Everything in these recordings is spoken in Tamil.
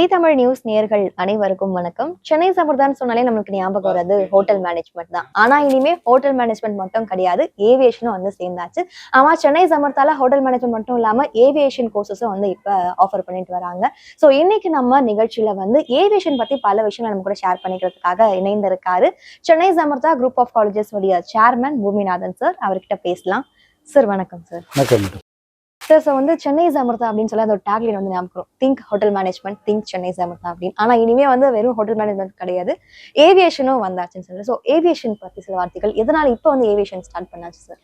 ஜி தமிழ் நியூஸ் நேர்கள் அனைவருக்கும் வணக்கம். சென்னை சமர்தான் சொன்னாலே நம்மளுக்கு ஞாபகம் வர்றது ஹோட்டல் மேனேஜ்மெண்ட் தான். ஆனா இனிமே ஹோட்டல் மேனேஜ்மெண்ட் மட்டும் கிடையாது ஏவியேஷனும் வந்து சேர்ந்தாச்சு. ஆமா சென்னை சமர்த்தால ஹோட்டல் மேனேஜ்மெண்ட் மட்டும் இல்லாம ஏவியேஷன் கோர்சஸும் வந்து இப்ப ஆஃபர் பண்ணிட்டு வராங்க. ஸோ இன்னைக்கு நம்ம நிகழ்ச்சியில வந்து ஏவியேஷன் பத்தி பல விஷயங்கள் நம்ம கூட ஷேர் பண்ணிக்கிறதுக்காக இணைந்திருக்காரு. Chennai Samarthaa group of colleges உடைய சேர்மன் பூமிநாதன் சார் அவர்கிட்ட பேசலாம். சார் வணக்கம் சார் வணக்கம் சார் ஸோ வந்து சென்னை சமர்த்தா அப்படின்னு சொல்லி அதோட டேக்லைன் வந்து ஞாபகம் think hotel management think Chennai Samartha அப்படின்னு. ஆனால் இனிமே வந்து வெறும் ஹோட்டல் மேனேஜ்மெண்ட் கிடையாது. ஏவியேஷனும் வந்தாச்சுன்னு சொல்லி ஸோ ஏவியேஷன் பற்றி சில வார்த்தைகள். எதனால் இப்போ வந்து ஏவியேஷன் ஸ்டார்ட் பண்ணாச்சு சார்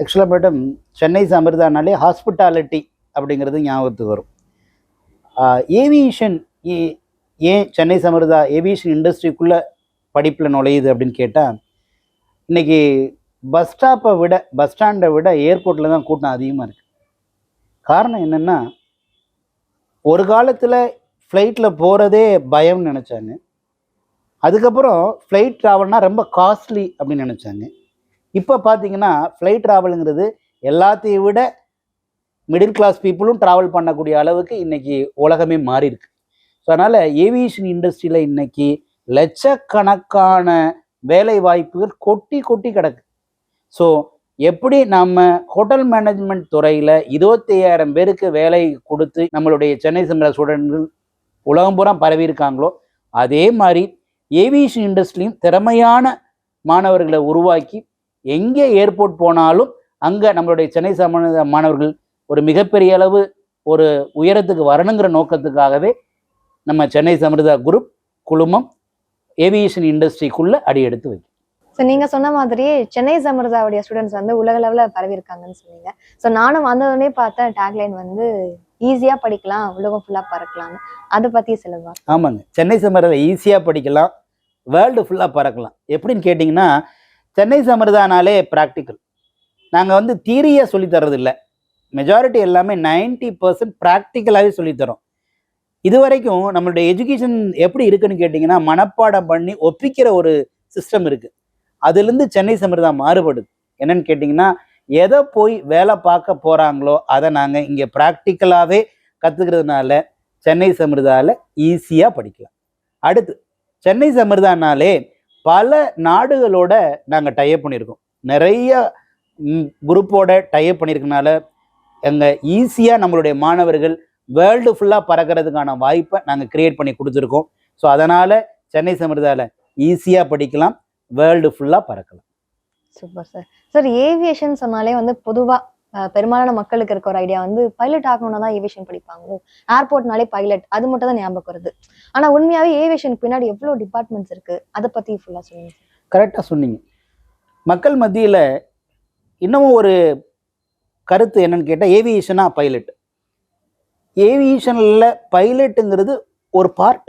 ஆக்சுவலாக மேடம் சென்னை சமர்தானாலே ஹாஸ்பிட்டாலிட்டி அப்படிங்கிறது ஞாபகத்துக்கு வரும். ஏவியேஷன் ஏன் சென்னை சமிர்தா ஏவியேஷன் இண்டஸ்ட்ரிக்குள்ளே படிப்பில் நுழையுது அப்படின்னு கேட்டால் இன்னைக்கு பஸ் ஸ்டாப்பை விட பஸ் ஸ்டாண்டை விட ஏர்போர்ட்டில் தான் கூட்டம் அதிகமாக இருக்குது காரணம் என்னென்னா ஒரு காலத்தில் ஃப்ளைட்டில் போகிறதே பயம்னு நினச்சாங்க. அதுக்கப்புறம் ஃப்ளைட் ட்ராவல்னா ரொம்ப காஸ்ட்லி அப்படின்னு நினச்சாங்க. இப்போ பார்த்தீங்கன்னா ஃப்ளைட் ட்ராவலுங்கிறது எல்லாத்தையும் விட மிடில் கிளாஸ் பீப்புளும் ட்ராவல் பண்ணக்கூடிய அளவுக்கு இன்றைக்கி உலகமே மாறி இருக்கு ஸோ அதனால் ஏவியேஷன் இண்டஸ்ட்ரியில் இன்றைக்கி லட்சக்கணக்கான வேலை வாய்ப்புகள் கொட்டி கொட்டி கிடக்கு. ஸோ எப்படி நம்ம ஹோட்டல் மேனேஜ்மெண்ட் துறையில் இருபத்தையாயிரம் பேருக்கு வேலை கொடுத்து நம்மளுடைய சென்னை சென்ற ஸ்டூடெண்ட்கள் உலகம் பூரா பரவி இருக்காங்களோ அதே மாதிரி ஏவியேஷன் இண்டஸ்ட்ரியும் திறமையான மாணவர்களை உருவாக்கி எங்கே ஏர்போர்ட் போனாலும் அங்கே நம்மளுடைய சென்னை சம மாணவர்கள் ஒரு மிகப்பெரிய அளவு ஒரு உயரத்துக்கு வரணுங்கிற நோக்கத்துக்காகவே நம்ம சென்னை சமிர்தா குரூப் குழுமம் ஏவியேஷன் இண்டஸ்ட்ரிக்குள்ளே அடி எடுத்து வைக்கும் ஸோ நீங்கள் சொன்ன மாதிரியே சென்னை சமர்தாவுடைய ஸ்டூடெண்ட்ஸ் வந்து உலக லெவலில் பரவியிருக்காங்கன்னு சொன்னீங்க. ஸோ நானும் வந்ததுனே பார்த்தேன் டேக்லைன் வந்து ஈஸியாக படிக்கலாம் உலகம் ஃபுல்லாக பறக்கலாம்னு. அதை பற்றி சொல்லுவா ஆமாங்க. சென்னை சமரதை ஈஸியாக படிக்கலாம் வேர்ல்டு ஃபுல்லாக பறக்கலாம். எப்படின்னு கேட்டிங்கன்னா சென்னை சமர்தானாலே ப்ராக்டிக்கல் நாங்கள் வந்து தீரியாக சொல்லித்தரது இல்லை மெஜாரிட்டி எல்லாமே 90% பர்சன்ட் ப்ராக்டிக்கலாகவே சொல்லித்தரோம் இது வரைக்கும் நம்மளுடைய எஜுகேஷன் எப்படி இருக்குன்னு கேட்டிங்கன்னா மனப்பாடம் பண்ணி ஒப்பிக்கிற ஒரு சிஸ்டம் இருக்குது அதுலேருந்து சென்னை சமர்தா மாறுபடுது. என்னன்னு கேட்டிங்கன்னா எதை போய் வேலை பார்க்க போகிறாங்களோ அதை நாங்கள் இங்கே ப்ராக்டிக்கலாகவே கற்றுக்கிறதுனால சென்னை சமிர்தாவில் ஈஸியாக படிக்கலாம். அடுத்து சென்னை சமிர்தானாலே பல நாடுகளோட நாங்கள் டைப் பண்ணியிருக்கோம். நிறைய குரூப்போட டைப் பண்ணியிருக்கனால எங்கள் ஈஸியாக நம்மளுடைய மாணவர்கள் வேர்ல்டு ஃபுல்லாக பறக்கிறதுக்கான வாய்ப்பை நாங்கள் கிரியேட் பண்ணி கொடுத்துருக்கோம். ஸோ அதனால் சென்னை சமிர்தாவில் ஈஸியாக படிக்கலாம். வேர்ல்டு ஃபுல்லாக பறக்கலாம். சூப்பர் சார் சார் ஏவியேஷன் சொன்னாலே வந்து பொதுவா அஹ், பெரும்பாலான மக்களுக்கு இருக்க ஒரு ஐடியா வந்து பைலட் ஆகணும்னா தான் ஏவியேஷன் படிப்பாங்க. ஏர்போர்ட்னாலே பைலட் அது மட்டும் தான் ஞாபகம் வருது. ஆனா உண்மையாவே ஏவியேஷனுக்கு பின்னாடி எவ்வளவு டிபார்ட்மெண்ட்ஸ் இருக்கு? அதை பத்தி ஃபுல்லா சொல்லுங்க சார் கரெக்டாக சொன்னீங்க. மக்கள் மத்தியில் இன்னமும் ஒரு கருத்து என்னன்னு கேட்டால் ஏவியேஷனா பைலட் ஏவியேஷனில் பைலட்டுங்கிறது ஒரு பார்ட்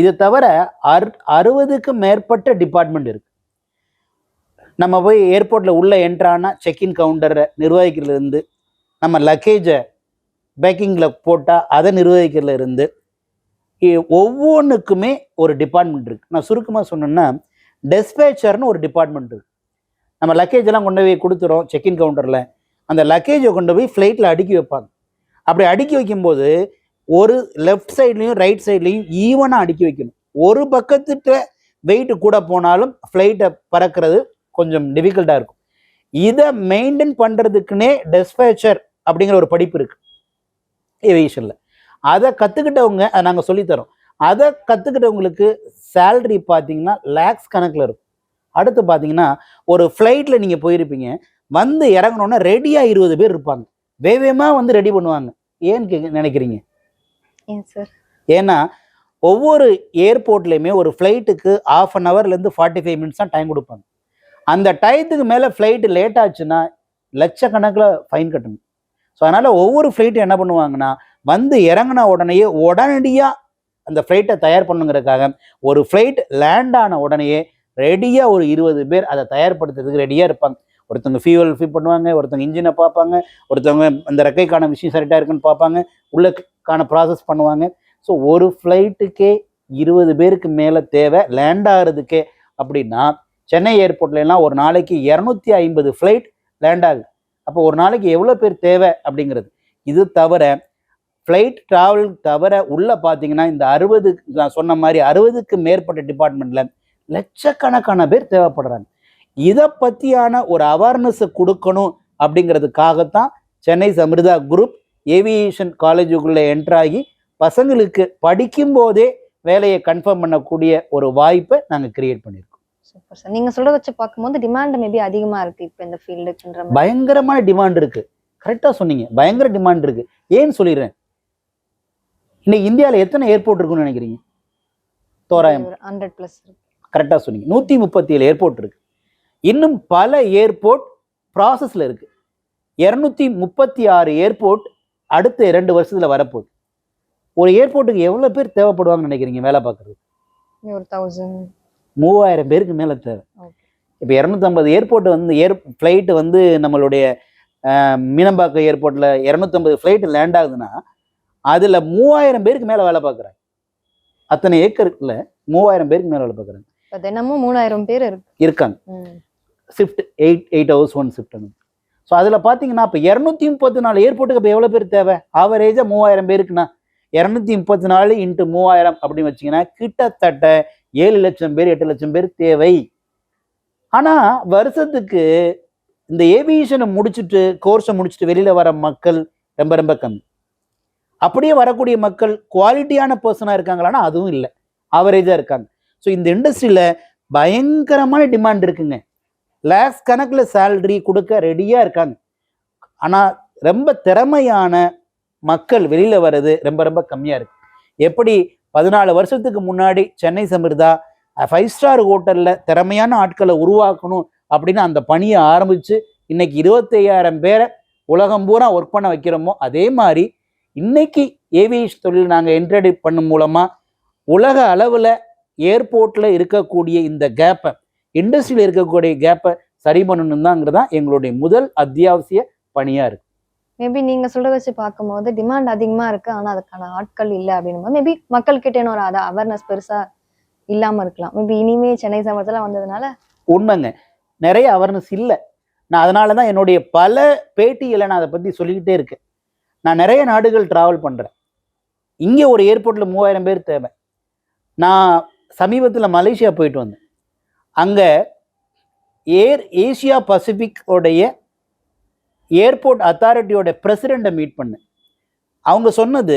இது தவிர அறு அறுபதுக்கு மேற்பட்ட டிபார்ட்மெண்ட் இருக்கு. நம்ம போய் ஏர்போர்ட்டில் உள்ள என்ட்ரானா செக்இன் கவுண்டரை நிர்வகிக்கிறதுலேருந்து நம்ம லக்கேஜை பேக்கிங்கில் போட்டால் அதை நிர்வகிக்கிறதுலேருந்து ஒவ்வொன்றுக்குமே ஒரு டிபார்ட்மெண்ட் இருக்குது நான் சுருக்கமாக சொன்னேன்னா டெஸ்பேச்சர்னு ஒரு டிபார்ட்மெண்ட் இருக்குது நம்ம லக்கேஜெல்லாம் கொண்டு போய் கொடுத்துறோம் செக்இன் கவுண்டரில் அந்த லக்கேஜை கொண்டு போய் ஃப்ளைட்டில் அடுக்கி வைப்பாங்க. அப்படி அடுக்கி வைக்கும்போது ஒரு லெஃப்ட் சைட்லையும் ரைட் சைட்லையும் ஈவனாக அடுக்கி வைக்கணும். ஒரு பக்கத்துட்ட வெயிட் கூட போனாலும் ஃப்ளைட்டை பறக்கிறது கொஞ்சம் டிஃபிகல்ட்டாக இருக்கும். இதை மெயின்டைன் பண்ணுறதுக்குன்னே டெஸ்பேச்சர் அப்படிங்கிற ஒரு படிப்பு இருக்கு. ஏவியேஷனில் அதை கற்றுக்கிட்டவங்க அதை நாங்கள் சொல்லித்தரோம். அதை கற்றுக்கிட்டவங்களுக்கு சேல்ரி பார்த்தீங்கன்னா லேக்ஸ் கணக்கில் இருக்கும். அடுத்து பார்த்தீங்கன்னா ஒரு ஃப்ளைட்டில் நீங்கள் போயிருப்பீங்க. வந்து இறங்கணுன்னா ரெடியாக இருபது பேர் இருப்பாங்க. வேகமாக வந்து ரெடி பண்ணுவாங்க. ஏன்னு கே நினைக்கிறீங்க? ஏன்னா ஒவ்வொரு ஏர்போர்ட்லேயுமே ஒரு ஃப்ளைட்டுக்கு ஆஃப் அன் ஹவர்லேருந்து ஃபார்ட்டி ஃபைவ் மினிட்ஸ் தான் டைம் கொடுப்பாங்க. அந்த டயத்துக்கு மேலே ஃப்ளைட்டு லேட் ஆச்சுன்னா லட்சக்கணக்கில் ஃபைன் கட்டணும். ஸோ அதனால் ஒவ்வொரு ஃப்ளைட்டும் என்ன பண்ணுவாங்கன்னா வந்து இறங்கின உடனேயே உடனடியாக அந்த ஃப்ளைட்டை தயார் பண்ணுங்கிறதுக்காக ஒரு ஃப்ளைட் லேண்ட் ஆன உடனேயே ரெடியாக ஒரு இருபது பேர் அதை தயார்படுத்துறதுக்கு ரெடியாக இருப்பாங்க. ஒருத்தவங்க ஃபியூவல் ஃபில் பண்ணுவாங்க ஒருத்தவங்க இன்ஜினை பார்ப்பாங்க ஒருத்தவங்க அந்த ரெக்கைக்கான விஷயம் கரெக்டாக இருக்குன்னு பார்ப்பாங்க உள்ளக்கான ப்ராசஸ் பண்ணுவாங்க. ஸோ ஒரு ஃப்ளைட்டுக்கே இருபது பேருக்கு மேலே தேவை லேண்ட் ஆகிறதுக்கே அப்படின்னா சென்னை ஏர்போர்ட்லாம் ஒரு நாளைக்கு இரநூத்தி ஐம்பது ஃப்ளைட் லேண்ட் ஆகுது. அப்போ ஒரு நாளைக்கு எவ்வளோ பேர் தேவை அப்படிங்கிறது. இது தவிர ஃப்ளைட் டிராவல் தவிர உள்ள பார்த்தீங்கன்னா இந்த அறுபது நான் சொன்ன மாதிரி அறுபதுக்கு மேற்பட்ட டிபார்ட்மெண்ட்டில் லட்சக்கணக்கான பேர் தேவைப்படுறாங்க. இதை பற்றியான ஒரு அவேர்னஸை கொடுக்கணும் அப்படிங்கிறதுக்காகத்தான் சென்னை சமிர்தா குரூப் ஏவியேஷன் காலேஜுக்குள்ளே என்ட்ராகி பசங்களுக்கு படிக்கும் போதே வேலையை கன்ஃபார்ம் பண்ணக்கூடிய ஒரு வாய்ப்பை நாங்கள் கிரியேட் பண்ணியிருக்கோம். சூப்பர் சார் நீங்க சொல்றத வச்சு பார்க்கும்போது டிமாண்ட் மேபி அதிகமா இருக்கு இப்போ இந்த ஃபீல்டுக்குன்ற பயங்கரமான டிமாண்ட் இருக்கு. கரெக்டாக சொன்னீங்க. பயங்கர டிமாண்ட் இருக்கு. ஏன்னு சொல்லிடுறேன்? இன்னைக்கு இந்தியாவில் எத்தனை ஏர்போர்ட் இருக்குன்னு நினைக்கிறீங்க? தோராயம். ஹண்ட்ரட் பிளஸ் கரெக்டாக சொன்னீங்க. நூற்றி முப்பத்தி ஏழு ஏர்போர்ட் இருக்கு. இன்னும் பல ஏர்போர்ட் ப்ராசஸில் இருக்கு. இரநூத்தி முப்பத்தி ஆறு ஏர்போர்ட் அடுத்த இரண்டு வருஷத்துல வரப்போகுது. ஒரு ஏர்போர்ட்டுக்கு எவ்வளோ பேர் தேவைப்படுவாங்கன்னு நினைக்கிறீங்க வேலை பார்க்குறது ஒரு தௌசண்ட் மூவாயிரம் பேருக்கு மேலே தேவை. இப்போ இரநூத்தம்பது ஏர்போர்ட் வந்து ஏர் ஃப்ளைட்டு வந்து நம்மளுடைய மீனம்பாக்கம் ஏர்போர்ட்டில் இரநூத்தம்பது ஃப்ளைட்டு லேண்ட் ஆகுதுன்னா அதில் மூவாயிரம் பேருக்கு மேலே வேலை பார்க்குறாங்க. அத்தனை ஏக்கருக்குள்ள மூவாயிரம் பேருக்கு மேலே வேலை பார்க்குறாங்க. தினமும் மூணாயிரம் பேர் இருக்கு. இருக்காங்க. Shift eight eight hours one shift so அதில் பார்த்தீங்கன்னா இப்போ இரநூத்தி முப்பத்தி நாலு ஏர்போர்ட்டுக்கு இப்போ எவ்வளோ பேர் தேவை? ஆவரேஜாக மூவாயிரம் பேருக்குண்ணா. இரநூத்தி முப்பத்தி நாலு இன்ட்டு மூவாயிரம் அப்படின்னு வச்சிங்கன்னா கிட்டத்தட்ட ஏழு லட்சம் பேர் எட்டு லட்சம் பேர் தேவை. ஆனால் வருஷத்துக்கு இந்த ஏவியேஷனை முடிச்சுட்டு கோர்ஸை முடிச்சுட்டு வெளியில் வர மக்கள் ரொம்ப ரொம்ப கம்மி. அப்படியே வரக்கூடிய மக்கள் குவாலிட்டியான பர்சனாக இருக்காங்களான்னா அதுவும் இல்லை. ஆவரேஜாக இருக்காங்க. ஸோ இந்த இண்டஸ்ட்ரியில் பயங்கரமான டிமாண்ட் இருக்குங்க. லேக்ஸ் கணக்கில் சேல்ரி கொடுக்க ரெடியாக இருக்காங்க. ஆனால் ரொம்ப திறமையான மக்கள் வெளியில் வர்றது ரொம்ப ரொம்ப கம்மியாக இருக்கு. எப்படி? பதினாலு வருஷத்துக்கு முன்னாடி சென்னை சமிர்தா ஃபைவ் ஸ்டார் ஹோட்டலில் திறமையான ஆட்களை உருவாக்கணும் அப்படின்னு அந்த பணியை ஆரம்பித்து இன்னைக்கு இருபத்தையாயிரம் பேரை உலகம் பூரா ஒர்க் பண்ண வைக்கிறோமோ அதே மாதிரி இன்னைக்கு ஏவியேஷன் தொழில் நாங்கள் என்ட்ரடி பண்ணும் மூலமாக உலக அளவில் ஏர்போர்ட்டில் இருக்கக்கூடிய இந்த கேப்பை இண்டஸ்ட்ரியில் இருக்கக்கூடிய கேப்பை சரி பண்ணணும் தாங்கிறது தான் எங்களுடைய முதல் அத்தியாவசிய பணியாக இருக்கு. மேபி நீங்க சொல்றத வச்சு பார்க்கும்போது டிமாண்ட் அதிகமா இருக்கு. ஆனா அதுக்கான ஆட்கள் இல்ல அப்படின்னும் மேபி மக்கள் கிட்ட ஒரு அத அவேர்னஸ் பெருசா இல்லாம இருக்கலாம். மேபி இனிமே சென்னை சமத்துல வந்ததுனால உண்மைங்க. நிறைய அவேர்னஸ் இல்லை. நான் அதனால தான் என்னுடைய பல பேட்டிகளை நான் அதை பற்றி சொல்லிக்கிட்டே இருக்கேன். நான் நிறைய நாடுகள் ட்ராவல் பண்ணுறேன் இங்கே ஒரு ஏர்போர்ட்டில் மூவாயிரம் பேர் தேவை. நான் சமீபத்தில் மலேசியா போயிட்டு வந்தேன். அங்கே ஏர் ஏசியா பசிபிக் உடைய ஏர்போர்ட் அத்தாரிட்டியோட பிரசிடெண்ட்டை மீட் பண்ணேன் அவங்க சொன்னது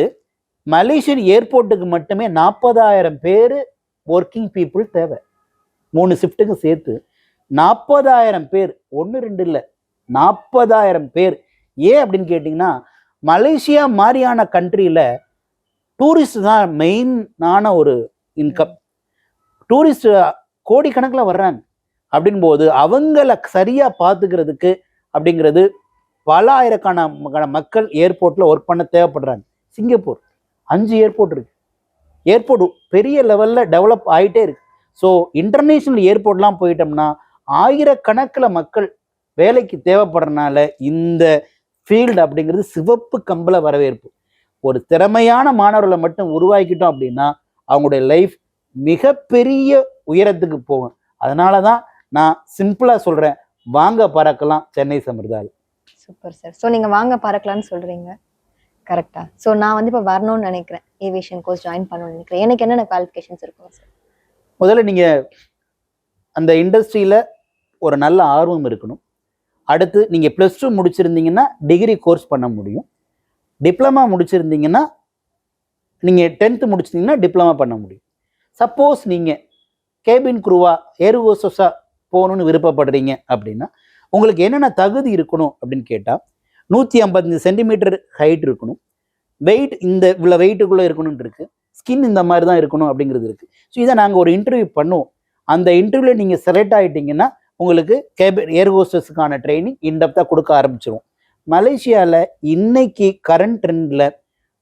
மலேசியன் ஏர்போர்ட்டுக்கு மட்டுமே நாற்பதாயிரம் பேர் ஒர்க்கிங் பீப்புள் தேவை. மூணு ஷிஃப்ட்டுக்கும் சேர்த்து நாற்பதாயிரம் பேர் ஒன்று ரெண்டு இல்லை நாற்பதாயிரம் பேர். ஏன் அப்படின்னு கேட்டிங்கன்னா மலேசியா மாதிரியான கண்ட்ரியில் டூரிஸ்ட் தான் மெயினான ஒரு இன்கம் டூரிஸ்ட் கோடிக்கணக்கில் வர்றாங்க. அப்படின்போது அவங்கள சரியாக பார்த்துக்கிறதுக்கு அப்படிங்கிறது பல ஆயிரக்கணக்கான மக்கள் ஏர்போர்ட்டில் ஒர்க் பண்ண தேவைப்படுறாங்க. சிங்கப்பூர் அஞ்சு ஏர்போர்ட் இருக்கு. ஏர்போர்ட் பெரிய லெவலில் டெவலப் ஆகிட்டே இருக்கு. ஸோ இன்டர்நேஷ்னல் ஏர்போர்ட்லாம் போயிட்டோம்னா ஆயிரக்கணக்கில் மக்கள் வேலைக்கு தேவைப்படுறதுனால இந்த ஃபீல்டு அப்படிங்கிறது சிவப்பு கம்பளை வரவேற்பு. ஒரு திறமையான மாணவர்களை மட்டும் உருவாக்கிட்டோம் அப்படின்னா அவங்களுடைய லைஃப் மிகப்பெரிய உயரத்துக்கு போகும் அதனால தான் நான் சிம்பிளாக சொல்கிறேன் வாங்க பறக்கலாம் சென்னை சமிர்தால் சூப்பர் சார் ஸோ நீங்க வாங்க பறக்கலாம்னு சொல்றீங்க. கரெக்டா ஸோ நான் வந்து இப்போ வரணும்னு நினைக்கிறேன். ஏவியேஷன் கோர்ஸ் ஜாயின் பண்ணணும்னு நினைக்கிறேன். எனக்கு என்னென்ன குவாலிஃபிகேஷன்ஸ் இருக்கும் சார் முதல்ல நீங்கள் அந்த இண்டஸ்ட்ரியில் ஒரு நல்ல ஆர்வம் இருக்கணும். அடுத்து நீங்கள் ப்ளஸ் டூ முடிச்சிருந்தீங்கன்னா டிகிரி கோர்ஸ் பண்ண முடியும். டிப்ளமா முடிச்சிருந்தீங்கன்னா நீங்கள் டென்த்து முடிச்சிருந்தீங்கன்னா டிப்ளமா பண்ண முடியும். சப்போஸ் நீங்கள் கேபின் குரூவா ஏர்ஹோசஸாக போகணுன்னு விருப்பப்படுறீங்க அப்படின்னா உங்களுக்கு என்னென்ன தகுதி இருக்கணும் அப்படின்னு கேட்டால் நூற்றி ஐம்பத்தஞ்சு சென்டிமீட்டர் ஹைட் இருக்கணும். வெயிட் இந்த இவ்வளோ வெயிட்டுக்குள்ளே இருக்கணும்னு இருக்குது ஸ்கின் இந்த மாதிரி தான் இருக்கணும் அப்படிங்கிறது இருக்குது ஸோ இதை நாங்கள் ஒரு இன்டர்வியூ பண்ணுவோம். அந்த இன்டர்வியூவில் நீங்கள் செலக்ட் ஆகிட்டீங்கன்னா உங்களுக்கு கேபின் ஏர் ஹோஸ்டஸுக்கான ட்ரைனிங் இன்டெப்த்தாக கொடுக்க ஆரம்பிச்சிரும். மலேசியாவில் இன்னைக்கு கரண்ட் ட்ரெண்டில்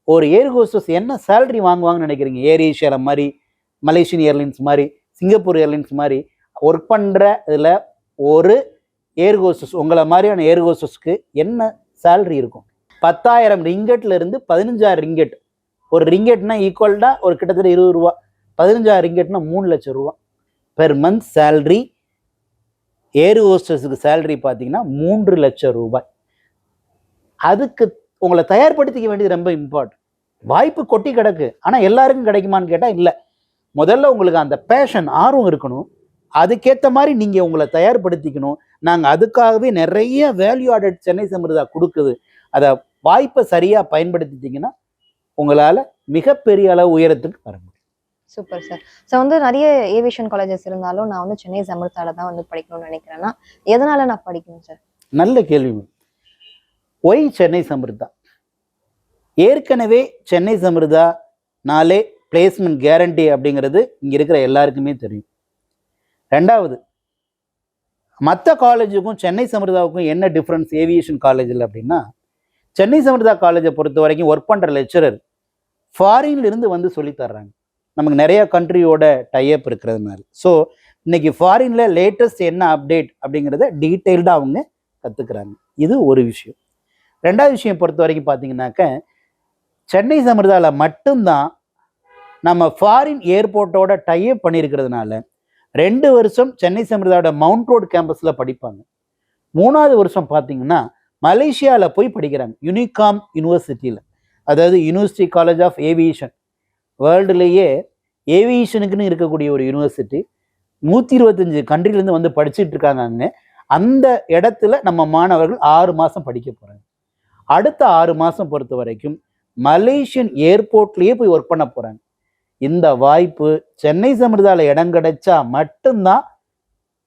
ஒரு ஏர் ஹோஸ்டஸ் என்ன சேலரி வாங்குவாங்கன்னு நினைக்கிறீங்க? ஏர் ஏஷியாவில் மாதிரி மலேசியன் ஏர்லைன்ஸ் மாதிரி சிங்கப்பூர் ஏர்லைன்ஸ் மாதிரி ஒர்க் பண்ணுற இதில் ஒரு ஏர் ஹோஸ்டஸ் உங்களை மாதிரியான ஏர் ஹோஸ்டஸ்க்கு என்ன சேல்ரி இருக்கும்? பத்தாயிரம் ரிங்கெட்லேருந்து பதினஞ்சாயிரம் ரிங்கெட் ஒரு ரிங்கெட்னா ஈக்குவல்டாக ஒரு கிட்டத்தட்ட இருபது ரூபா. பதினஞ்சாயிரம் ரிங்கெட்னா மூணு லட்சம் ரூபா. பெர் மந்த் சேல்ரி ஏர் ஹோஸ்டஸுக்கு சேலரி பார்த்தீங்கன்னா மூன்று லட்சம் ரூபாய். அதுக்கு உங்களை தயார்படுத்திக்க வேண்டியது ரொம்ப இம்பார்ட்டன்ட் வாய்ப்பு கொட்டி கிடக்கு. ஆனால் எல்லாருக்கும் கிடைக்குமான்னு கேட்டால் இல்லை. முதல்ல உங்களுக்கு அந்த பேஷன் ஆர்வம் இருக்கணும். அதுக்கேற்ற மாதிரி நீங்கள் உங்களை தயார்படுத்திக்கணும். நாங்கள் அதுக்காகவே நிறைய வேல்யூ ஆடட் சென்னை சமிர்தா கொடுக்குது. அதை வாய்ப்பை சரியாக பயன்படுத்திட்டீங்கன்னா உங்களால் மிகப்பெரிய அளவு உயரத்துக்கு வர முடியும். சூப்பர் சார் ஸோ வந்து நிறைய ஏவியேஷன் காலேஜஸ் இருந்தாலும் நான் வந்து சென்னை சமர்த்தால தான் வந்து படிக்கணும்னு நினைக்கிறேன்னா எதனால நான் படிக்கணும் சார் நல்ல கேள்வி. ஒய் சென்னை சமிர்தா? ஏற்கனவே சென்னை சமிர்தா நாளே பிளேஸ்மெண்ட் கேரண்டி அப்படிங்கிறது இங்கே இருக்கிற எல்லாருக்குமே தெரியும். ரெண்டாவது மற்ற காலேஜுக்கும் சென்னை சமிர்தாவுக்கும் என்ன டிஃப்ரென்ஸ் ஏவியேஷன் காலேஜில் அப்படின்னா சென்னை சமிர்தா காலேஜை பொறுத்த வரைக்கும் ஒர்க் பண்ணுற லெக்சரர் ஃபாரின்லேருந்து வந்து சொல்லித் தர்றாங்க. நமக்கு நிறைய கண்ட்ரியோட டைப் இருக்கிறதுனால ஸோ இன்னைக்கு ஃபாரின்ல லேட்டஸ்ட் என்ன அப்டேட் அப்படிங்கிறத டீட்டெயில்டாக அவங்க கற்றுக்குறாங்க இது ஒரு விஷயம். ரெண்டாவது விஷயம் பொறுத்த வரைக்கும் பார்த்தீங்கன்னாக்க சென்னை சமிர்தாவில் மட்டும்தான் நம்ம ஃபாரின் ஏர்போர்ட்டோட டைப் பண்ணியிருக்கிறதுனால ரெண்டு வருஷம் சென்னை சமிர்தாவோட மவுண்ட் ரோடு கேம்பஸில் படிப்பாங்க. மூணாவது வருஷம் பார்த்தீங்கன்னா மலேசியாவில் போய் படிக்கிறாங்க. யுனிகாம் யூனிவர்சிட்டியில் அதாவது யூனிவர்சிட்டி காலேஜ் ஆஃப் ஏவியேஷன் வேர்ல்டுலேயே ஏவியேஷனுக்குன்னு இருக்கக்கூடிய ஒரு யூனிவர்சிட்டி நூற்றி இருபத்தஞ்சு கண்ட்ரிலேருந்து வந்து படிச்சுட்டு இருக்காங்க அங்கே அந்த இடத்துல நம்ம மாணவர்கள் ஆறு மாதம் படிக்க போகிறாங்க அடுத்த ஆறு மாதம் பொறுத்த வரைக்கும் மலேசியன் ஏர்போர்ட்லேயே போய் ஒர்க் பண்ண போகிறாங்க இந்த வாய்ப்பு சென்னை சமிர்தால இடம் கிடைச்சா மட்டும்தான்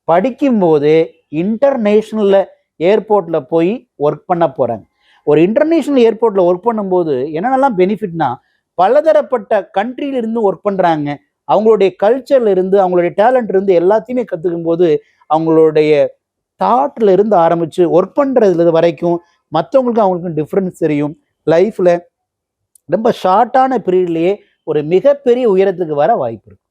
படிக்கும்போது இன்டர்நேஷ்னலில் ஏர்போர்ட்டில் போய் ஒர்க் பண்ண போகிறாங்க ஒரு இன்டர்நேஷ்னல் ஏர்போர்ட்டில் ஒர்க் பண்ணும்போது என்னென்னலாம் பெனிஃபிட்னா பலதரப்பட்ட கண்ட்ரியிலிருந்து இருந்து ஒர்க் பண்ணுறாங்க அவங்களுடைய கல்ச்சர்ல இருந்து அவங்களுடைய டேலண்ட் இருந்து எல்லாத்தையுமே கற்றுக்கும் போது அவங்களுடைய தாட்ல இருந்து ஆரம்பித்து ஒர்க் பண்ணுறதுல வரைக்கும் மற்றவங்களுக்கும் அவங்களுக்கும் டிஃப்ரென்ஸ் தெரியும். லைஃப்பில் ரொம்ப ஷார்ட்டான பீரியட்லேயே ஒரு மிகப்பெரிய உயரத்துக்கு வர வாய்ப்பு இருக்கு.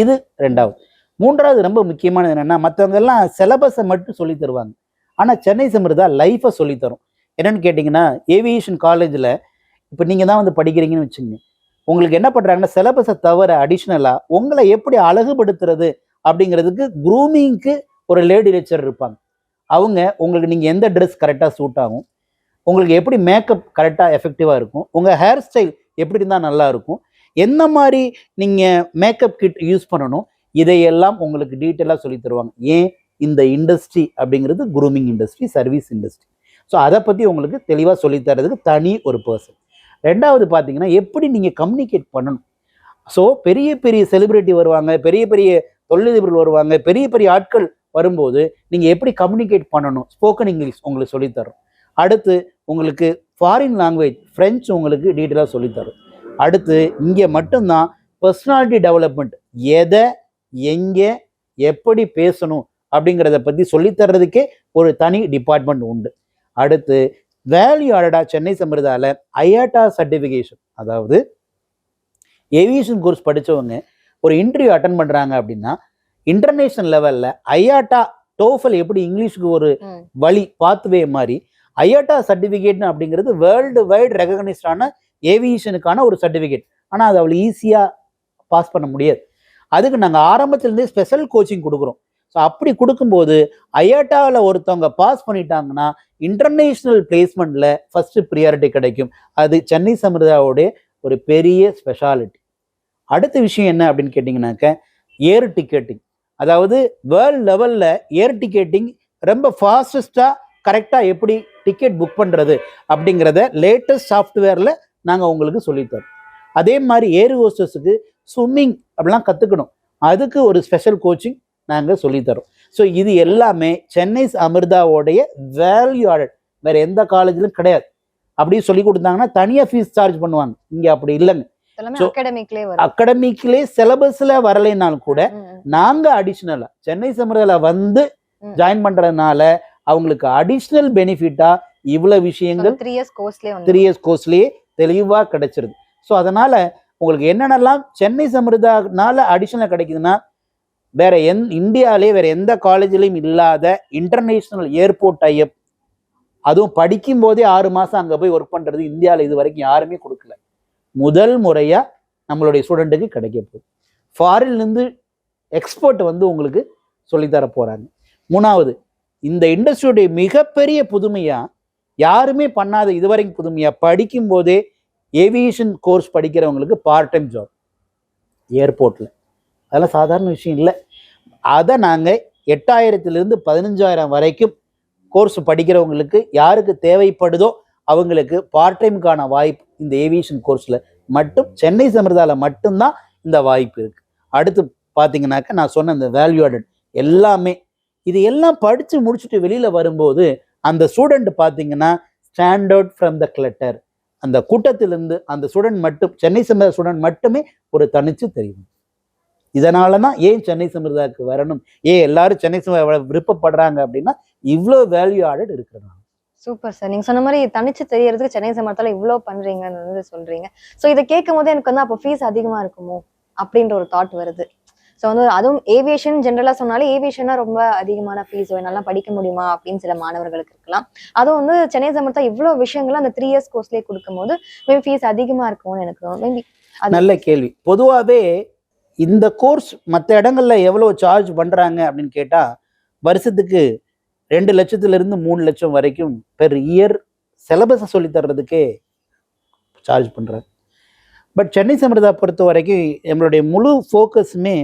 இது ரெண்டாவது. மூன்றாவது ரொம்ப முக்கியமானது என்னன்னா மற்றவங்க எல்லாம் சிலபஸை மட்டும் சொல்லி தருவாங்க. ஆனால் சென்னை சமிர்தா லைஃப்பை சொல்லி தரும். என்னன்னு கேட்டிங்கன்னா ஏவியேஷன் காலேஜில் இப்போ நீங்கள் தான் வந்து படிக்கிறீங்கன்னு வச்சுங்க உங்களுக்கு என்ன பண்ணுறாங்கன்னா சிலபஸை தவிர அடிஷ்னலாக உங்களை எப்படி அழகுபடுத்துறது அப்படிங்கிறதுக்கு க்ரூமிங்க்கு ஒரு லேடி லெக்சர் இருப்பாங்க. அவங்க உங்களுக்கு நீங்கள் எந்த ட்ரெஸ் கரெக்டாக சூட் ஆகும் உங்களுக்கு எப்படி மேக்கப் கரெக்டாக எஃபெக்டிவாக இருக்கும் உங்கள் ஹேர் ஸ்டைல் எப்படி இருந்தால் நல்லா இருக்கும்? என்ன மாதிரி நீங்கள் மேக்கப் கிட் யூஸ் பண்ணணும்? இதையெல்லாம் உங்களுக்கு டீட்டெயிலாக சொல்லி தருவாங்க. ஏன்? இந்த இண்டஸ்ட்ரி அப்படிங்கிறது grooming industry service industry so அதை பற்றி உங்களுக்கு தெளிவாக சொல்லித் தரதுக்கு தனி ஒரு பர்சன் ரெண்டாவது பார்த்தீங்கன்னா எப்படி நீங்கள் கம்யூனிகேட் பண்ணணும்? ஸோ பெரிய பெரிய செலிபிரிட்டி வருவாங்க பெரிய பெரிய தொழிலதிபர்கள் வருவாங்க பெரிய பெரிய ஆட்கள் வரும்போது நீங்கள் எப்படி கம்யூனிகேட் பண்ணணும்? ஸ்போக்கன் இங்கிலீஷ் உங்களுக்கு சொல்லித்தரோம் அடுத்து உங்களுக்கு ஃபாரின் லாங்குவேஜ் ஃப்ரெஞ்சு உங்களுக்கு டீட்டெயிலாக சொல்லித்தரும் அடுத்து இங்கே மட்டும்தான் பர்சனாலிட்டி டெவலப்மெண்ட் எதை எங்கே எப்படி பேசணும் அப்படிங்கிறத பற்றி சொல்லித்தர்றதுக்கே ஒரு தனி டிபார்ட்மெண்ட் உண்டு அடுத்து வேல்யூ ஆடடா சென்னை சம்பிரதாயில் ஐயாட்டா சர்டிஃபிகேஷன் அதாவது ஏவியேஷன் கோர்ஸ் படித்தவங்க ஒரு இன்டர்வியூ அட்டன் பண்ணுறாங்க அப்படின்னா இன்டர்நேஷனல் லெவலில் ஐயாட்டா டோஃபல் எப்படி இங்கிலீஷுக்கு ஒரு. வழி பாத்வே மாதிரி ஐயாட்டா சர்டிஃபிகேட்னு அப்படிங்கிறது வேர்ல்டு வைடு ரெகக்னைஸ்டான ஏவியேஷனுக்கான ஒரு சர்டிஃபிகேட் ஆனால் அது அவ்வளோ ஈஸியாக பாஸ் பண்ண முடியாது. அதுக்கு நாங்கள் ஆரம்பத்துலேருந்தே ஸ்பெஷல் கோச்சிங் கொடுக்குறோம். ஸோ அப்படி கொடுக்கும்போது ஐயாட்டாவில் ஒருத்தவங்க பாஸ் பண்ணிட்டாங்கன்னா இன்டர்நேஷ்னல் பிளேஸ்மெண்ட்டில் ஃபஸ்ட்டு ப்ரியாரிட்டி கிடைக்கும். அது சென்னை சமுதாயோடைய ஒரு பெரிய ஸ்பெஷாலிட்டி அடுத்த விஷயம் என்ன அப்படின்னு கேட்டிங்கனாக்க ஏர் டிக்கெட்டிங் அதாவது வேர்ல்ட் லெவலில் ஏர் டிக்கெட்டிங் ரொம்ப ஃபாஸ்டஸ்ட்டாக கரெக்டாக எப்படி டிக்கெட் புக் பண்ணுறது அப்படிங்கிறத லேட்டஸ்ட் சாஃப்ட்வேரில் நாங்கள் உங்களுக்கு சொல்லித்தரோம். அதே மாதிரி ஏர் ஹோஸ்டஸுக்கு ஸ்விம்மிங் அப்படிலாம் கற்றுக்கணும் அதுக்கு ஒரு ஸ்பெஷல் கோச்சிங் நாங்கள் சொல்லித்தரோம். ஸோ இது எல்லாமே சென்னை அமிர்தாவோடைய வேல்யூ ஆடட் வேறு எந்த காலேஜிலும் கிடையாது. அப்படி சொல்லி கொடுத்தாங்கன்னா தனியாக ஃபீஸ் சார்ஜ் பண்ணுவாங்க. இங்கே அப்படி இல்லைங்க. அகடமிக்லே சிலபஸில் வரலைனாலும் கூட. நாங்க அடிஷ்னலா சென்னை சமுதாயில வந்து. ஜாயின் பண்றதுனால அவங்களுக்கு அடிஷ்னல் பெனிஃபிட்டா இவ்வளவு விஷயங்கள் த்ரீ இயர்ஸ் கோர்ஸ்லேயே வந்து த்ரீ இயர்ஸ் கோர்ஸ்லயே தெளிவா கிடைச்சிருது. ஸோ அதனால உங்களுக்கு என்னென்னலாம் சென்னை சமிருதானால அடிஷ்னலாக கிடைக்குதுன்னா வேற எந் இந்தியாவிலே வேற எந்த காலேஜ்லையும் இல்லாத இன்டர்நேஷனல் ஏர்போர்ட் டைப் அதுவும் படிக்கும் போதே ஆறு மாசம் அங்க போய் ஒர்க் பண்றது இந்தியாவில் இது வரைக்கும் யாருமே கொடுக்கல. முதல் முறையா நம்மளுடைய ஸ்டூடெண்ட்டுக்கு கிடைக்க போகுது. ஃபாரின்ல இருந்து எக்ஸ்பர்ட் வந்து உங்களுக்கு சொல்லித்தர போறாங்க. மூணாவது இந்த இண்டஸ்ட்ரியுடைய மிகப்பெரிய புதுமையா யாருமே பண்ணாத இதுவரைக்கும் புதுமையா படிக்கும் போதே ஏவியேஷன் கோர்ஸ் படிக்கிறவங்களுக்கு பார்ட் டைம் ஜாப் ஏர்போர்ட்டில் அதெல்லாம் சாதாரண விஷயம் இல்லை. அதை நாங்கள் எட்டாயிரத்துலேருந்து பதினஞ்சாயிரம் வரைக்கும் கோர்ஸ் படிக்கிறவங்களுக்கு யாருக்கு தேவைப்படுதோ அவங்களுக்கு பார்ட் டைமுக்கான வாய்ப்பு இந்த ஏவியேஷன் கோர்ஸில் மட்டும் சென்னை சம்பிரதாயில் மட்டும்தான் இந்த வாய்ப்பு இருக்குது அடுத்து பார்த்தீங்கன்னாக்கா நான் சொன்ன இந்த வேல்யூ ஆடட் எல்லாமே இது எல்லாம் படித்து முடிச்சுட்டு வெளியில் வரும்போது அந்த ஸ்டூடெண்ட் பார்த்தீங்கன்னா ஸ்டாண்டர்ட் ஃப்ரம் த கிளட்டர் அந்த கூட்டத்திலிருந்து அந்த ஸ்டூடெண்ட் மட்டும் சென்னை சமுதாய ஸ்டூடெண்ட் மட்டுமே ஒரு தனிச்சு தெரியும். இதனால தான் ஏன் சென்னை சமுதாயக்கு வரணும்? ஏன் எல்லாரும் சென்னை சம்பிரதாய விருப்பப்படுறாங்க அப்படின்னா இவ்வளோ வேல்யூ ஆடட் இருக்கிறாங்க சூப்பர் சார் நீங்க சொன்ன மாதிரி தனிச்சு தெரியறதுக்கு சென்னை சமரத்தால இவ்வளோ பண்றீங்கன்னு வந்து சொல்றீங்க. சோ இதை கேட்கும் போது எனக்கு வந்து அப்போ ஃபீஸ் அதிகமா இருக்குமோ? அப்படின்ற ஒரு தாட் வருது. ஸோ வந்து அதுவும் ஏவியேஷன் ஜென்ரலாக சொன்னாலே ஏவியேஷனா ரொம்ப அதிகமான ஃபீஸ் என்னால் படிக்க முடியுமா? அப்படின்னு சில மாணவர்களுக்கு இருக்கலாம். அதுவும் வந்து சென்னை சமர்த்தா இவ்வளோ விஷயங்களை அந்த த்ரீ இயர்ஸ் கோர்ஸ்லேயே கொடுக்கும்போது மேபி ஃபீஸ் அதிகமாக இருக்கும்னு எனக்கு மேபி அது- நல்ல கேள்வி. பொதுவாகவே இந்த கோர்ஸ் மற்ற இடங்கள்ல எவ்வளோ சார்ஜ் பண்ணுறாங்க அப்படின்னு கேட்டால் வருஷத்துக்கு ரெண்டு லட்சத்துலேருந்து மூணு லட்சம் வரைக்கும் பெர் இயர் சிலபஸை சொல்லி தர்றதுக்கே சார்ஜ் பண்ணுறாங்க பட் சென்னை சம்பிரதா பொறுத்த வரைக்கும் நம்மளுடைய முழு ஃபோக்கஸுமே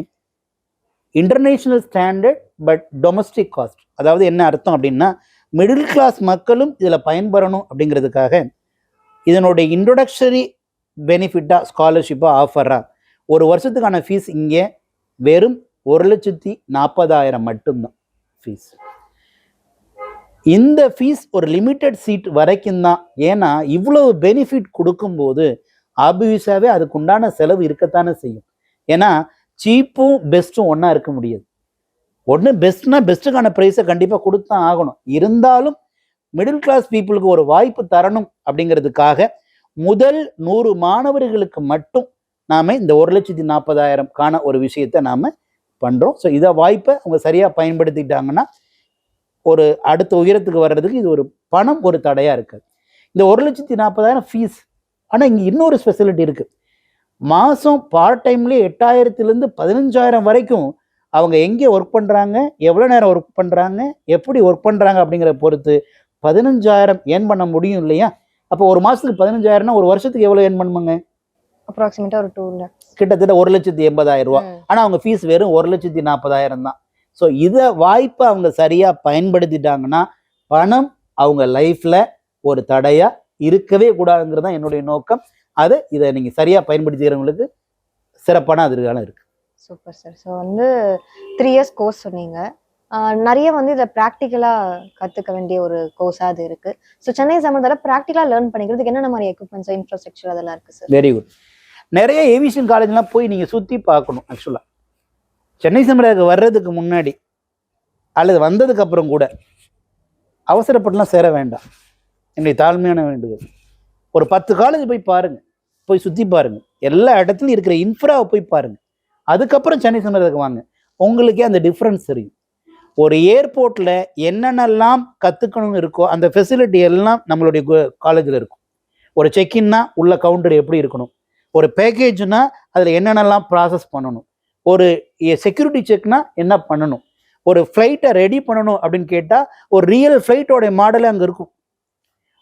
international standard but domestic cost அதாவது என்ன அர்த்தம் அப்படின்னா மிடில் கிளாஸ் மக்களும் இதில் பயன்பெறணும் அப்படிங்கிறதுக்காக இதனுடைய இன்ட்ரொடக்ஷரி பெனிஃபிட்டாக ஸ்காலர்ஷிப்பாக ஆஃபராக ஒரு வருஷத்துக்கான ஃபீஸ் இங்கே வெறும் ஒரு லட்சத்தி நாற்பதாயிரம் மட்டும்தான் ஃபீஸ் இந்த ஃபீஸ் ஒரு லிமிட்டட் சீட் வரைக்கும் தான். ஏன்னா இவ்வளவு பெனிஃபிட் கொடுக்கும்போது ஆபியூஸாகவே அதுக்கு உண்டான செலவு இருக்கத்தானே செய்யும். ஏன்னா சீப்பும் பெஸ்ட்டும் ஒன்றா இருக்க முடியாது. ஒன்று பெஸ்ட்னா பெஸ்ட்டுக்கான ப்ரைஸை கண்டிப்பாக கொடுத்தான் ஆகணும். இருந்தாலும் மிடில் கிளாஸ் பீப்புளுக்கு ஒரு வாய்ப்பு தரணும் அப்படிங்கிறதுக்காக முதல் நூறு மாணவர்களுக்கு மட்டும் நாம இந்த ஒரு லட்சத்தி நாற்பதாயிரம் காண ஒரு விஷயத்தை நாம் பண்ணுறோம் ஸோ இதை வாய்ப்பை அவங்க சரியாக பயன்படுத்திட்டாங்கன்னா ஒரு அடுத்த உயரத்துக்கு வர்றதுக்கு இது ஒரு பணம் ஒரு தடையாக இருக்குது இந்த ஒரு லட்சத்தி நாற்பதாயிரம் ஃபீஸ் ஆனால் இங்கே இன்னொரு ஸ்பெசிலிட்டி இருக்குது மாசம் பார்ட் டைம்லேயே எட்டாயிரத்துலேருந்து பதினஞ்சாயிரம் வரைக்கும் அவங்க எங்கே ஒர்க் பண்ணுறாங்க எவ்வளோ நேரம் ஒர்க் பண்ணுறாங்க எப்படி ஒர்க் பண்ணுறாங்க அப்படிங்கிற பொறுத்து பதினஞ்சாயிரம் ஏர்ன் பண்ண முடியும் இல்லையா? அப்போ ஒரு மாதத்துக்கு பதினஞ்சாயிரம்னா ஒரு வருஷத்துக்கு எவ்வளோ ஏர்ன் பண்ணுவாங்க? அப்ராக்சிமேட்டா ஒரு டூ கிட்டத்தட்ட ஒரு லட்சத்தி எண்பதாயிரம் ரூபா. ஆனால் அவங்க ஃபீஸ் வெறும் ஒரு லட்சத்தி நாற்பதாயிரம் தான். ஸோ இதை வாய்ப்பை அவங்க சரியாக பயன்படுத்திட்டாங்கன்னா பணம் அவங்க லைஃப்பில் ஒரு தடையாக இருக்கவே கூடாதுங்கிறது தான் என்னுடைய நோக்கம். அதை இதை நீங்கள் சரியாக பயன்படுத்திக்கிறவங்களுக்கு சிறப்பான எதிர்காலம் இருக்குது சூப்பர் சார் ஸோ வந்து த்ரீ இயர்ஸ் கோர்ஸ் சொன்னீங்க. நிறைய வந்து இதை ப்ராக்டிக்கலாக கற்றுக்க வேண்டிய ஒரு கோர்ஸாக அது இருக்கு. ஸோ சென்னை சம்மந்தம் ப்ராக்டிக்கலாக லேர்ன் பண்ணிக்கிறதுக்கு என்னென்ன மாதிரி எக்யூப்மெண்ட்ஸ் இன்ஃப்ராஸ்ட்ரக்சர் அதெல்லாம் இருக்கு சார் வெரி குட் நிறைய ஏவியேஷன் காலேஜ்லாம் போய் நீங்கள் சுற்றி பார்க்கணும் ஆக்சுவலாக சென்னை சமுதாயத்துக்கு வர்றதுக்கு முன்னாடி அல்லது வந்ததுக்கு அப்புறம் கூட அவசரப்பட்டுலாம் சேர வேண்டாம். என்னுடைய தாழ்மையான வேண்டுதல் ஒரு பத்து காலேஜ் போய் பாருங்க. போய் சுற்றி பாருங்கள் எல்லா இடத்துலையும் இருக்கிற இன்ஃப்ராவை போய் பாருங்கள் அதுக்கப்புறம் சென்னை சமுதாயத்துக்கு வாங்க. உங்களுக்கே அந்த டிஃப்ரென்ஸ் தெரியும். ஒரு ஏர்போர்ட்டில் என்னென்னலாம் கற்றுக்கணும்னு இருக்கோ அந்த ஃபெசிலிட்டி எல்லாம் நம்மளுடைய காலேஜில் இருக்கும். ஒரு செக்இன்னா உள்ள கவுண்டர் எப்படி இருக்கணும்? ஒரு பேக்கேஜ்னா அதில் என்னென்னலாம் ப்ராசஸ் பண்ணணும்? ஒரு செக்யூரிட்டி செக்னா என்ன பண்ணணும்? ஒரு ஃப்ளைட்டை ரெடி பண்ணணும் அப்படின்னு கேட்டால் ஒரு ரியல் ஃப்ளைட்டோட மாடல் அங்கே இருக்கும்.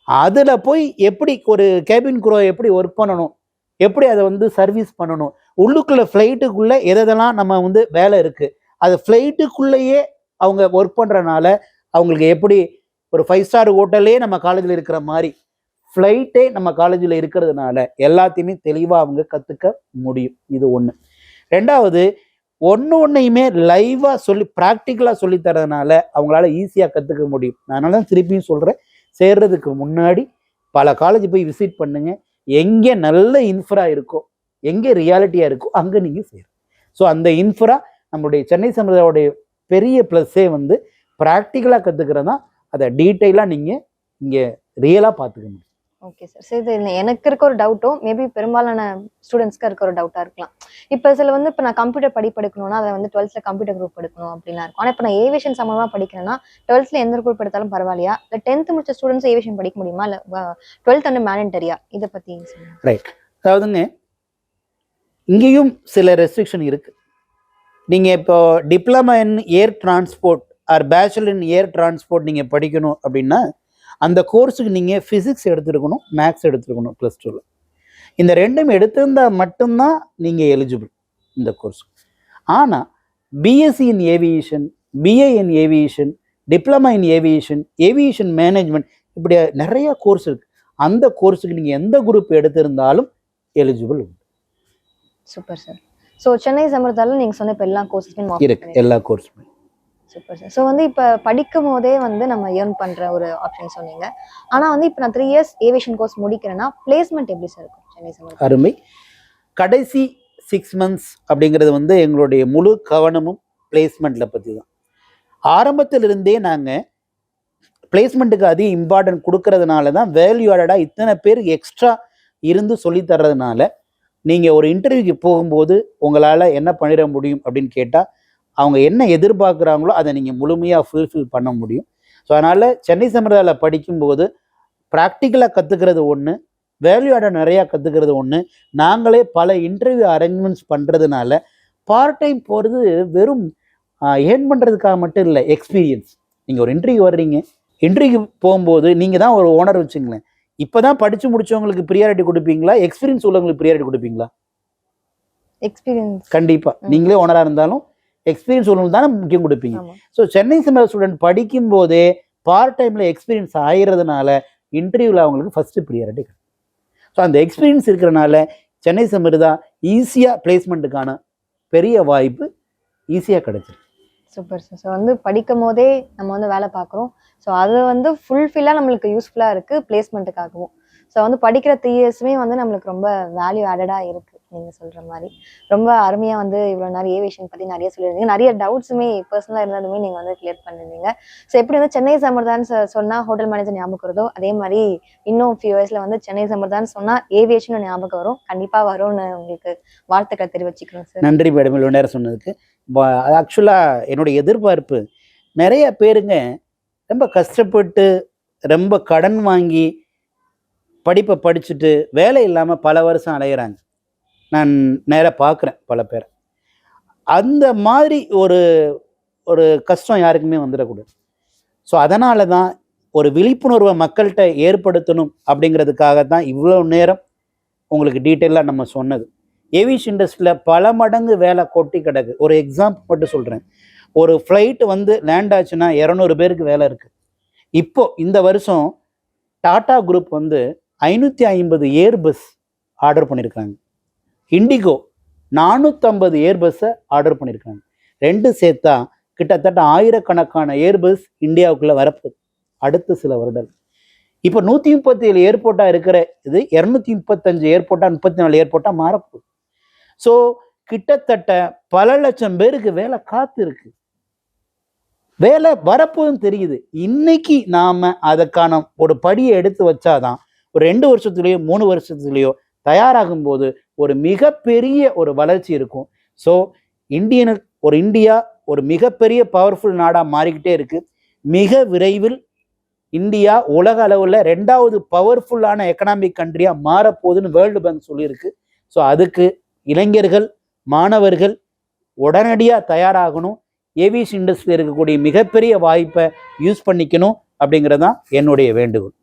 அதில் போய் எப்படி ஒரு கேபின் குரோ எப்படி ஒர்க் பண்ணணும்? எப்படி அதை வந்து சர்வீஸ் பண்ணணும்? உள்ளுக்குள்ள ஃப்ளைட்டுக்குள்ளே எதெல்லாம் நம்ம வந்து வேலை இருக்குது அது ஃப்ளைட்டுக்குள்ளேயே அவங்க ஒர்க் பண்ணுறனால அவங்களுக்கு எப்படி ஒரு ஃபைவ் ஸ்டார் ஹோட்டல்லே நம்ம காலேஜில் இருக்கிற மாதிரி ஃப்ளைட்டே நம்ம காலேஜில் இருக்கிறதுனால எல்லாத்தையுமே தெளிவாக அவங்க கற்றுக்க முடியும். இது ஒன்று ரெண்டாவது ஒன்று ஒன்றையுமே லைவாக சொல்லி ப்ராக்டிக்கலாக சொல்லி தரதுனால அவங்களால ஈஸியாக கற்றுக்க முடியும். அதனால தான் திருப்பியும் சொல்கிறேன் சேர்றதுக்கு முன்னாடி பல காலேஜ் போய் விசிட் பண்ணுங்கள் எங்கே நல்ல இன்ஃப்ரா இருக்கோ எங்கே ரியாலிட்டியாக இருக்கோ அங்கே நீங்கள் சேரும். ஸோ அந்த இன்ஃப்ரா நம்மளுடைய சென்னை சமுதாயோடைய பெரிய ப்ளஸ்ஸே வந்து ப்ராக்டிக்கலாக கற்றுக்கிறது தான் அதை டீட்டெயிலாக நீங்கள் இங்கே ரியலாக பார்த்துக்க முடியும். ஓகே சார் சரி இது எனக்கு இருக்க ஒரு டவுட்டும் மேபி பெரும்பாலான ஸ்டூடெண்ட்ஸ்க்கு இருக்க ஒரு டவுட்டா இருக்கலாம். இப்போ சில வந்து இப்போ நான் கம்ப்யூட்டர் படிப்பு எடுக்கணும்னா அதை வந்து டுவெல்த்ல கம்ப்யூட்டர் குரூப் எடுக்கணும் அப்படிலாம் இருக்கும். ஆனால் இப்போ நான் ஏவியேஷன் சம்மந்தமா படிக்கிறேன்னா டுவெல்த்ல எந்த குரூப் எடுத்தாலும் பரவாயில்லையா? இல்லை டென்த் முடிச்ச ஸ்டூடெண்ட்ஸ் ஏவியேஷன் படிக்க முடியுமா? இல்லை டுவெல்த் வந்து மேனண்டரியா இதை பத்தி ரைட் அதாவதுங்க இங்கேயும் சில ரெஸ்ட்ரிக்ஷன் இருக்கு. நீங்கள் இப்போ diploma in air transport or bachelor in air transport நீங்கள் படிக்கணும் அப்படின்னா அந்த கோர்ஸுக்கு நீங்கள் ஃபிசிக்ஸ் எடுத்துருக்கணும் மேக்ஸ் எடுத்துருக்கணும் ப்ளஸ் டூவில் இந்த ரெண்டும் எடுத்திருந்தா மட்டும்தான் நீங்கள் எலிஜிபிள் இந்த கோர்ஸ் ஆனால் BSc in aviation BA in aviation diploma in aviation aviation management இப்படி நிறைய கோர்ஸ் இருக்கு. அந்த கோர்ஸுக்கு நீங்கள் எந்த group எடுத்திருந்தாலும் eligible super sir so Chennai சமர்த்தால நீங்க சொன்ன இப்போ எல்லா கோர்ஸஸ்மே இருக்கு. எல்லா கோர்ஸுமே சூப்பர் சார் ஸோ வந்து இப்போ படிக்கும் போதே வந்து நம்ம ஏர்ன் பண்ணுற ஒரு ஆப்ஷன் சொன்னீங்க. ஆனால் வந்து இப்போ நான் த்ரீ இயர்ஸ் ஏவியேஷன் கோர்ஸ் முடிக்கிறேன்னா பிளேஸ்மெண்ட் எப்படி சார் இருக்கும்? சென்னை சமர்த்தா அருமை. கடைசி சிக்ஸ் மந்த்ஸ் அப்படிங்கிறது வந்து எங்களுடைய முழு கவனமும் பிளேஸ்மெண்ட்டில் பற்றி தான் ஆரம்பத்திலிருந்தே நாங்கள் பிளேஸ்மெண்ட்டுக்கு அதிக இம்பார்ட்டன்ட் கொடுக்கறதுனால தான் வேல்யூ ஆடடாக இத்தனை பேர் எக்ஸ்ட்ரா இருந்து சொல்லி தர்றதுனால நீங்கள் ஒரு இன்டர்வியூக்கு போகும்போது உங்களால் என்ன பண்ணிட முடியும் அப்படின்னு கேட்டால் அவங்க என்ன எதிர்பார்க்குறாங்களோ அதை நீங்கள் முழுமையாக ஃபுல்ஃபில் பண்ண முடியும். ஸோ அதனால் சென்னை சம்பிரதாயில் படிக்கும்போது ப்ராக்டிக்கலாக கற்றுக்கிறது ஒன்று வேல்யூ ஆட நிறையா கற்றுக்கிறது ஒன்று நாங்களே பல இன்டர்வியூ அரேஞ்ச்மெண்ட்ஸ் பண்ணுறதுனால பார்ட் டைம் போகிறது வெறும் ஏர்ன் பண்ணுறதுக்காக மட்டும் இல்லை எக்ஸ்பீரியன்ஸ் நீங்கள் ஒரு இன்டர்வியூ வர்றீங்க இன்டர்வியூ போகும்போது நீங்கள் தான் ஒரு ஓனர் வச்சுங்களேன். இப்போ தான் படித்து முடிச்சவங்களுக்கு ப்ரியாரிட்டி கொடுப்பீங்களா? எக்ஸ்பீரியன்ஸ் உள்ளவங்களுக்கு ப்ரியாரிட்டி கொடுப்பீங்களா? எக்ஸ்பீரியன்ஸ் கண்டிப்பாக. நீங்களே ஓனராக இருந்தாலும் எக்ஸ்பீரியன்ஸ் உள்ளவங்களுக்கு தானே முக்கியம் கொடுப்பீங்க. ஸோ சென்னை செமினார் ஸ்டூடெண்ட் படிக்கும்போதே பார்ட் டைமில் எக்ஸ்பீரியன்ஸ் ஆகிறதுனால இன்டர்வியூவில் அவங்களுக்கு ஃபஸ்ட்டு ப்ரியாரிட்டி கிடைக்கும். ஸோ அந்த எக்ஸ்பீரியன்ஸ் இருக்கிறனால சென்னை செமிருதா ஈஸியாக பிளேஸ்மெண்ட்டுக்கான பெரிய வாய்ப்பு ஈஸியாக கிடைச்சிருக்கு. சூப்பர் சார் ஸோ வந்து படிக்கும் போதே நம்ம வந்து வேலை பார்க்குறோம். ஸோ அது வந்து ஃபுல்ஃபில்லாக நம்மளுக்கு யூஸ்ஃபுல்லாக இருக்குது பிளேஸ்மெண்ட்டுக்காகவும் ஸோ வந்து படிக்கிற த்ரீ இயர்ஸுமே வந்து நம்மளுக்கு ரொம்ப வேல்யூ ஆடடாக இருக்குது நீங்கள் சொல்கிற மாதிரி. ரொம்ப அருமையாக வந்து இவ்வளோ நேரம் ஏவியேஷன் பற்றி நிறைய சொல்லியிருந்தீங்க. நிறைய டவுட்ஸுமே பர்சனலாக இருந்ததுமே நீங்கள் வந்து கிளியர் பண்ணிருந்தீங்க ஸோ எப்படி வந்து சென்னை சமர்தான் சொன்னால் ஹோட்டல் மேனேஜர் ஞாபகம் வருதோ? அதே மாதிரி இன்னும் ஃபியூ இயர்ஸில் வந்து சென்னை சமர்தான் சொன்னால் ஏவியேஷன் ஞாபகம் வரும். கண்டிப்பாக வரும்னு உங்களுக்கு வாழ்த்துக்களை தெரிவிச்சுக்கிறோம் சார் நன்றி மேடம் இவ்வளோ நேரம் சொன்னதுக்கு. ஆக்சுவலாக என்னுடைய எதிர்பார்ப்பு நிறைய பேருங்க ரொம்ப கஷ்டப்பட்டு ரொம்ப கடன் வாங்கி படிப்பை படிச்சுட்டு வேலை இல்லாமல் பல வருஷம் அலையிறாங்க. நான் நேராக பார்க்குறேன் பல பேரை. அந்த மாதிரி ஒரு ஒரு கஷ்டம் யாருக்குமே வந்துடக்கூடாது. ஸோ அதனால தான் ஒரு விழிப்புணர்வை மக்கள்கிட்ட ஏற்படுத்தணும் அப்படிங்கிறதுக்காக தான் இவ்வளோ நேரம் உங்களுக்கு டீட்டெயிலாக நம்ம சொன்னது. ஏவியேஷன் இண்டஸ்ட்ரியில் பல மடங்கு வேலை கொட்டி கிடக்கு. ஒரு எக்ஸாம்பிள் மட்டும் சொல்கிறேன் ஒரு ஃப்ளைட் வந்து லேண்ட் ஆச்சுன்னா இரநூறு பேருக்கு வேலை இருக்குது இப்போ இந்த வருஷம் டாடா குரூப் வந்து ஐநூற்றி ஐம்பது ஏர் பஸ் ஆர்டர் பண்ணியிருக்காங்க இண்டிகோ நானூற்றம்பது ஏர் பஸ்ஸை ஆர்டர் பண்ணியிருக்காங்க ரெண்டு சேர்த்தா கிட்டத்தட்ட ஆயிரக்கணக்கான ஏர் பஸ் இந்தியாவுக்குள்ளே வரப்போகுது. அடுத்த சில வருடங்கள். இப்போ நூற்றி முப்பத்தி ஏழு ஏர்போர்ட்டாக இருக்கிற இது இரநூத்தி முப்பத்தஞ்சு ஏர்போர்ட்டாக முப்பத்தி நாலு ஏர்போர்ட்டாக மாறப்போகுது. ஸோ கிட்டத்தட்ட பல லட்சம் பேருக்கு வேலை காத்து இருக்கு. வேலை வரப்போதும் தெரியுது. இன்னைக்கு நாம் அதற்கான ஒரு படியை எடுத்து வச்சாதான் ஒரு ரெண்டு வருஷத்துலேயோ மூணு வருஷத்துலேயோ தயாராகும் போது ஒரு மிகப்பெரிய ஒரு வளர்ச்சி இருக்கும். ஸோ இந்தியனு ஒரு இந்தியா ஒரு மிகப்பெரிய பவர்ஃபுல் நாடாக மாறிக்கிட்டே இருக்கு. மிக விரைவில் இந்தியா உலக அளவில் ரெண்டாவது பவர்ஃபுல்லான எக்கனாமிக் கண்ட்ரியாக மாறப்போகுதுன்னு வேர்ல்டு பேங்க் சொல்லியிருக்கு. ஸோ அதுக்கு இளைஞர்கள் மாணவர்கள் உடனடியாக தயாராகணும். ஏவிஎஸ் இண்டஸ்ட்ரியில் இருக்கக்கூடிய மிகப்பெரிய வாய்ப்பை யூஸ் பண்ணிக்கணும் அப்படிங்கிறது தான் என்னுடைய வேண்டுகோள்.